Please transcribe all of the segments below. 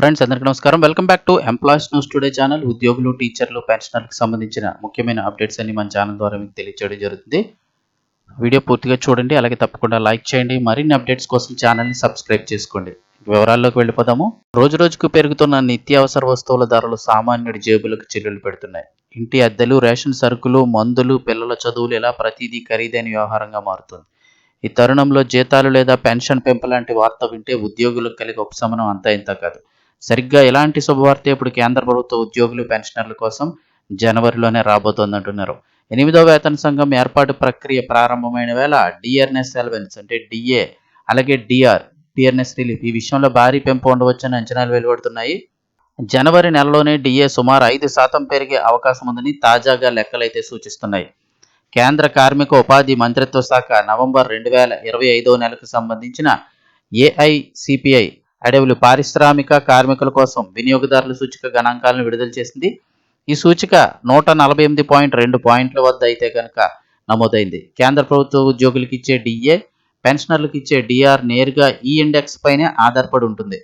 Friends అందరికీ నమస్కారం. Welcome back to employees news today channel ఉద్యోగులు టీచర్లు పెన్షనర్లకు సంబంధించిన ముఖ్యమైన అప్డేట్స్ అన్ని మన ఛానల్ ద్వారా మీకు తెలియజేయడం జరుగుతుంది. వీడియో పూర్తిగా చూడండి అలాగే తప్పకుండా లైక్ చేయండి. మరిన్ని అప్డేట్స్ కోసం ఛానల్ని సబ్స్క్రైబ్ చేసుకోండి. వివరాల్లోకి వెళ్ళిపోదాము. రోజు రోజుకు పెరుగుతున్న నిత్యావసర వస్తువుల ధరలు సామాన్యుడి జేబులకు చిల్లులు పెడుతున్నాయి. ఇంటి అద్దెలు రేషన్ సరుకులు మందులు పిల్లల చదువులు ఇలా ప్రతిదీ ఖరీదైన వ్యవహారంగా మారుతుంది. ఈ తరుణంలో జీతాలు లేదా పెన్షన్ పెంపు లాంటి వార్త వింటే ఉద్యోగులకు కలిగే ఉపశమనం అంతా ఇంత కాదు. సరిగ్గా ఇలాంటి శుభవార్త ఇప్పుడు కేంద్ర ప్రభుత్వ ఉద్యోగులు పెన్షనర్ల కోసం జనవరిలోనే రాబోతోందంటున్నారు. ఎనిమిదో వేతన సంఘం ఏర్పాటు ప్రక్రియ ప్రారంభమైన వేళ డిఆర్ఎన్ఎస్ సెలవెన్స్ అంటే డిఏ అలాగే డిఆర్ డిఆర్ఎన్ఎస్ రిలీఫ్ ఈ విషయంలో భారీ పెంపు ఉండవచ్చని అంచనాలు వెలువడుతున్నాయి. జనవరి నెలలోనే డిఏ సుమారు ఐదు శాతం పెరిగే అవకాశం ఉందని తాజాగా లెక్కలైతే సూచిస్తున్నాయి. కేంద్ర కార్మిక ఉపాధి మంత్రిత్వ శాఖ నవంబర్ రెండు వేల ఇరవై ఐదో నెలకు సంబంధించిన ఏఐసిపిఐ అడవులు పారిశ్రామిక కార్మికుల కోసం వినియోగదారుల సూచిక గణాంకాలను విడుదల చేసింది. ఈ సూచిక నూట నలభై ఎనిమిది పాయింట్ రెండు పాయింట్ల వద్ద అయితే కనుక నమోదైంది. కేంద్ర ప్రభుత్వ ఉద్యోగులకు ఇచ్చే డిఏ పెన్షనర్లకు ఇచ్చే డిఆర్ నేరుగా ఈ ఇండెక్స్ పైనే ఆధారపడి ఉంటుంది.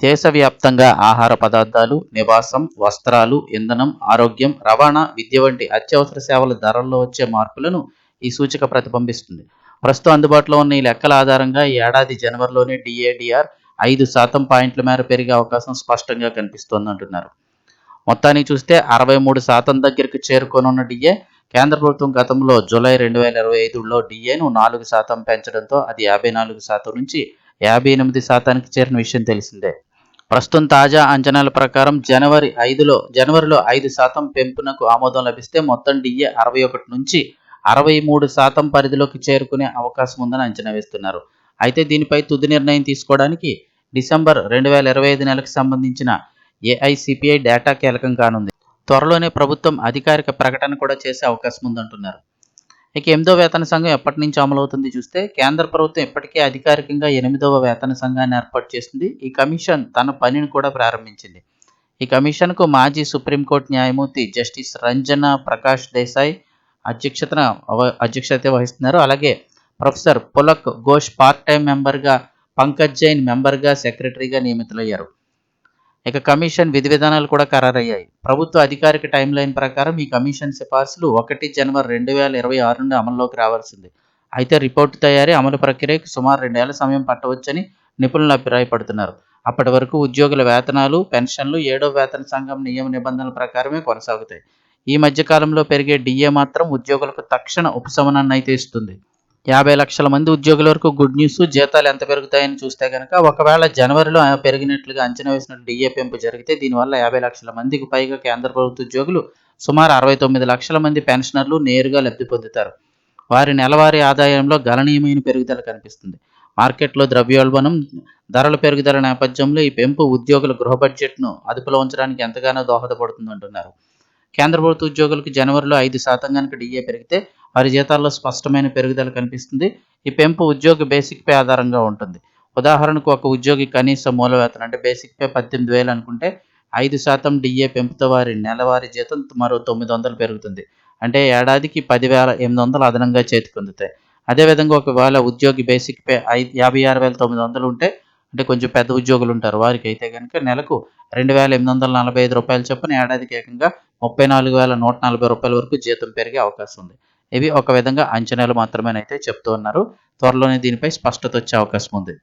దేశవ్యాప్తంగా ఆహార పదార్థాలు నివాసం వస్త్రాలు ఇంధనం ఆరోగ్యం రవాణా విద్య వంటి అత్యవసర సేవల ధరల్లో వచ్చే మార్పులను ఈ సూచిక ప్రతిబింబిస్తుంది. ప్రస్తుతం అందుబాటులో ఉన్న ఈ లెక్కల ఆధారంగా ఈ ఏడాది జనవరిలోనే డిఏడిఆర్ ఐదు శాతం పాయింట్ల మేర పెరిగే అవకాశం స్పష్టంగా కనిపిస్తోంది అంటున్నారు. మొత్తాన్ని చూస్తే అరవై మూడు శాతం దగ్గరికి చేరుకోనున్న డిఏ కేంద్ర ప్రభుత్వం గతంలో జూలై రెండు వేల ఇరవై ఐదులో డిఏను నాలుగు శాతం పెంచడంతో అది యాభై నాలుగు శాతం నుంచి యాభై ఎనిమిది శాతానికి చేరిన విషయం తెలిసిందే. ప్రస్తుతం తాజా అంచనాల ప్రకారం జనవరి ఐదులో జనవరిలో ఐదు శాతం పెంపునకు ఆమోదం లభిస్తే మొత్తం డిఏ అరవై ఒకటి నుంచి అరవై మూడు శాతం పరిధిలోకి చేరుకునే అవకాశం ఉందని అంచనా వేస్తున్నారు. అయితే దీనిపై తుది నిర్ణయం తీసుకోవడానికి డిసెంబర్ రెండు వేల ఇరవై ఐదు నెలకు సంబంధించిన ఏఐసిపిఐ డేటా కీలకం కానుంది. త్వరలోనే ప్రభుత్వం అధికారిక ప్రకటన కూడా చేసే అవకాశం ఉందంటున్నారు. ఇక ఎనిమిదవ వేతన సంఘం ఎప్పటి నుంచి అమలవుతుంది చూస్తే కేంద్ర ప్రభుత్వం ఇప్పటికే అధికారికంగా ఎనిమిదవ వేతన సంఘాన్ని ఏర్పాటు చేసింది. ఈ కమిషన్ తన పనిని కూడా ప్రారంభించింది. ఈ కమిషన్కు మాజీ సుప్రీంకోర్టు న్యాయమూర్తి జస్టిస్ రంజన ప్రకాష్ దేశాయ్ అధ్యక్షతన అధ్యక్షత వహిస్తున్నారు. అలాగే professor Pulak Ghosh part time మెంబర్గా పంకజ్ జైన్ మెంబర్గా సెక్రటరీగా నియమితులయ్యారు. ఇక కమిషన్ విధి విధానాలు కూడా ఖరారయ్యాయి. ప్రభుత్వ అధికారిక టైం లైన్ ప్రకారం ఈ కమిషన్ సిఫార్సులు ఒకటి జనవరి రెండు వేల ఇరవై ఆరు నుండి అమల్లోకి రావాల్సింది. అయితే రిపోర్టు తయారీ అమలు ప్రక్రియకు సుమారు రెండేళ్ళ సమయం పట్టవచ్చని నిపుణులు అభిప్రాయపడుతున్నారు. అప్పటి వరకు ఉద్యోగుల వేతనాలు పెన్షన్లు ఏడో వేతన సంఘం నియమ నిబంధనల ప్రకారమే కొనసాగుతాయి. ఈ మధ్యకాలంలో పెరిగే డిఏ మాత్రం ఉద్యోగులకు తక్షణ ఉపశమనాన్ని అయితే ఇస్తుంది. యాభై లక్షల మంది ఉద్యోగుల వరకు గుడ్ న్యూస్ జీతాలు ఎంత పెరుగుతాయని చూస్తే కనుక ఒకవేళ జనవరిలో పెరిగినట్లుగా అంచనా వేసిన డిఏ పెంపు జరిగితే దీనివల్ల యాభై లక్షల మందికి పైగా కేంద్ర ప్రభుత్వ ఉద్యోగులు సుమారు అరవై తొమ్మిది లక్షల మంది పెన్షనర్లు నేరుగా లబ్ధి పొందుతారు. వారి నెలవారీ ఆదాయంలో గణనీయమైన పెరుగుదల కనిపిస్తుంది. మార్కెట్లో ద్రవ్యోల్బణం ధరల పెరుగుదల నేపథ్యంలో ఈ పెంపు ఉద్యోగుల గృహ బడ్జెట్ను అదుపులో ఉంచడానికి ఎంతగానో దోహదపడుతుందంటున్నారు. కేంద్ర ప్రభుత్వ ఉద్యోగులకు జనవరిలో ఐదు శాతం కనుక డిఏ పెరిగితే వారి జీతాల్లో స్పష్టమైన పెరుగుదల కనిపిస్తుంది. ఈ పెంపు ఉద్యోగి బేసిక్ పే ఆధారంగా ఉంటుంది. ఉదాహరణకు ఒక ఉద్యోగి కనీస మూల వేతనం అంటే బేసిక్ పే పద్దెనిమిది వేలు అనుకుంటే ఐదు శాతం డిఏ పెంపుతో వారి నెలవారీ జీతం మరో తొమ్మిది వందలు పెరుగుతుంది. అంటే ఏడాదికి పదివేల ఎనిమిది వందలు అదనంగా చేతికొందుతాయి అదేవిధంగా ఒకవేళ ఉద్యోగి బేసిక్ పే ఐదు యాభై ఆరు వేల తొమ్మిది వందలు ఉంటే అంటే కొంచెం పెద్ద ఉద్యోగులు ఉంటారు. వారికి అయితే కనుక నెలకు రెండు వేల ఎనిమిది వందల నలభై ఐదు రూపాయలు చొప్పున ఏడాదికి ఏకంగా ముప్పై నాలుగు వేల నూట నలభై రూపాయల వరకు జీతం పెరిగే అవకాశం ఉంది. ఇవి ఒక విధంగా అంచనాలు మాత్రమేనైతే చెప్తూ ఉన్నారు. త్వరలోనే దీనిపై స్పష్టత వచ్చే అవకాశం ఉంది.